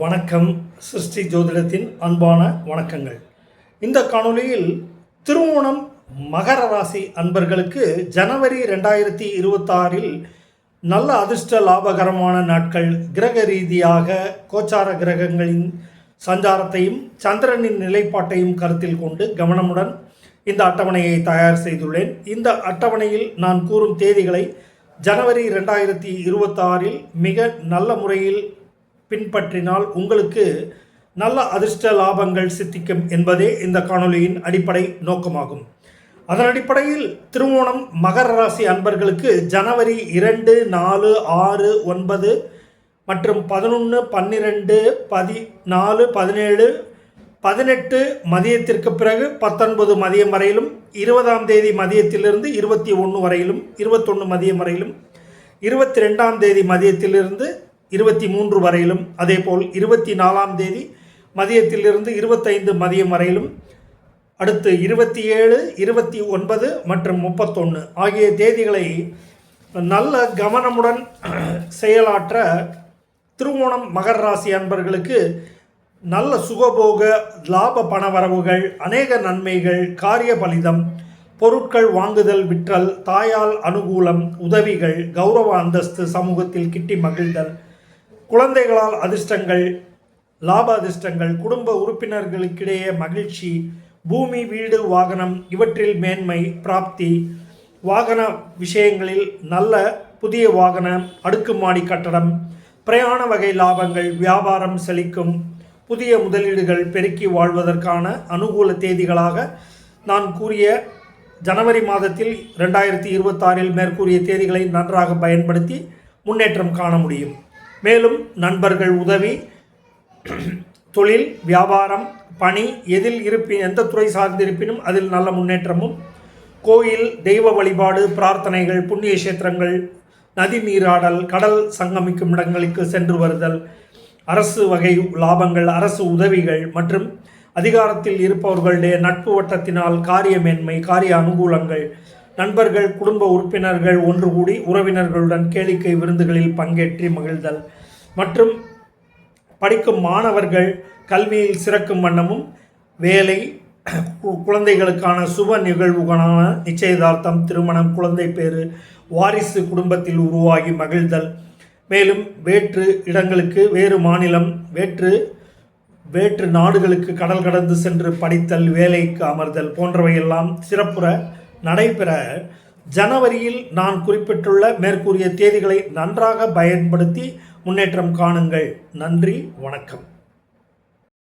வணக்கம் சிருஷ்டி ஜோதிடத்தின் அன்பான வணக்கங்கள். இந்த காணொளியில் திருவோணம் மகர ராசி அன்பர்களுக்கு ஜனவரி ரெண்டாயிரத்தி இருபத்தாறில் நல்ல அதிர்ஷ்ட லாபகரமான நாட்கள். கிரக ரீதியாக கோச்சார கிரகங்களின் சஞ்சாரத்தையும் சந்திரனின் நிலைப்பாட்டையும் கருத்தில் கொண்டு கவனமுடன் இந்த அட்டவணையை தயார் செய்துள்ளேன். இந்த அட்டவணையில் நான் கூறும் தேதிகளை ஜனவரி ரெண்டாயிரத்தி இருபத்தாறில் மிக நல்ல முறையில் பின்பற்றினால் உங்களுக்கு நல்ல அதிர்ஷ்ட லாபங்கள் சித்திக்கும் என்பதே இந்த காணொலியின் அடிப்படை நோக்கமாகும். அதன் அடிப்படையில் திருவோணம் மகர ராசி அன்பர்களுக்கு ஜனவரி இரண்டு நாலு ஆறு ஒன்பது மற்றும் பதினொன்று பன்னிரெண்டு பதி நாலு பதினேழு பதினெட்டு மதியத்திற்கு பிறகு பத்தொன்பது மதியம் வரையிலும் இருபதாம் தேதி மதியத்திலிருந்து இருபத்தி ஒன்று வரையிலும் இருபத்தொன்று மதியம் வரையிலும் இருபத்தி ரெண்டாம் தேதி மதியத்திலிருந்து இருபத்தி மூன்று வரையிலும் அதேபோல் இருபத்தி நாலாம் தேதி மதியத்திலிருந்து இருபத்தைந்து மதியம் வரையிலும் அடுத்து இருபத்தி ஏழு இருபத்தி ஒன்பது மற்றும் முப்பத்தொன்று ஆகிய தேதிகளை நல்ல கவனமுடன் செயலாற்ற திருவோணம் மகர ராசி அன்பர்களுக்கு நல்ல சுகபோக லாப பணவரவுகள் அநேக நன்மைகள் காரிய பலிதம் பொருட்கள் வாங்குதல் விற்றல் தாயால் அனுகூலம் உதவிகள் கௌரவ அந்தஸ்து சமூகத்தில் கிட்டி மகிழ்தல் குழந்தைகளால் அதிர்ஷ்டங்கள் லாப அதிர்ஷ்டங்கள் குடும்ப உறுப்பினர்களுக்கிடையே மகிழ்ச்சி பூமி வீடு வாகனம் இவற்றில் மேன்மை பிராப்தி வாகன விஷயங்களில் நல்ல புதிய வாகன அடுக்குமாடி கட்டடம் பிரயாண வகை லாபங்கள் வியாபாரம் செழிக்கும் புதிய முதலீடுகள் பெருக்கி வாழ்வதற்கான அனுகூல தேதிகளாக நான் கூறிய ஜனவரி மாதத்தில் ரெண்டாயிரத்தி இருபத்தாறில் மேற்கூறிய தேதிகளை நன்றாக பயன்படுத்தி முன்னேற்றம் காண முடியும். மேலும் நண்பர்கள் உதவி தொழில் வியாபாரம் பணி எதில் இருப்பின் எந்த துறை சார்ந்திருப்பினும் அதில் நல்ல முன்னேற்றமும். கோயில் தெய்வ வழிபாடு பிரார்த்தனைகள் புண்ணிய கஷேத்திரங்கள் நதி நீராடல் கடல் சங்கமிக்கும் இடங்களுக்கு சென்று வருதல் அரசு வகை லாபங்கள் அரசு உதவிகள் மற்றும் அதிகாரத்தில் இருப்பவர்களுடைய நட்பு வட்டத்தினால் காரிய மேன்மை காரிய அனுகூலங்கள். நண்பர்கள் குடும்ப உறுப்பினர்கள் ஒன்று கூடி உறவினர்களுடன் கேளிக்கை விருந்துகளில் பங்கேற்றி மகிழ்தல். மற்றும் படிக்கும் மாணவர்கள் கல்வியில் சிறக்கும் வண்ணமும் வேலை குழந்தைகளுக்கான சுப நிகழ்வுகளான நிச்சயதார்த்தம் திருமணம் குழந்தை பேறு வாரிசு குடும்பத்தில் உருவாகி மகிழ்தல். மேலும் வேற்று இடங்களுக்கு வேறு மாநிலம் வேற்று வேற்று நாடுகளுக்கு கடல் கடந்து சென்று படித்தல் வேலைக்கு அமர்தல் போன்றவையெல்லாம் சிறப்புற நடைபெற ஜனவரியில் நான் குறிப்பிட்டுள்ள மேற்கூறிய தேதிகளை நன்றாக பயன்படுத்தி முன்னேற்றம் காணுங்கள். நன்றி வணக்கம்.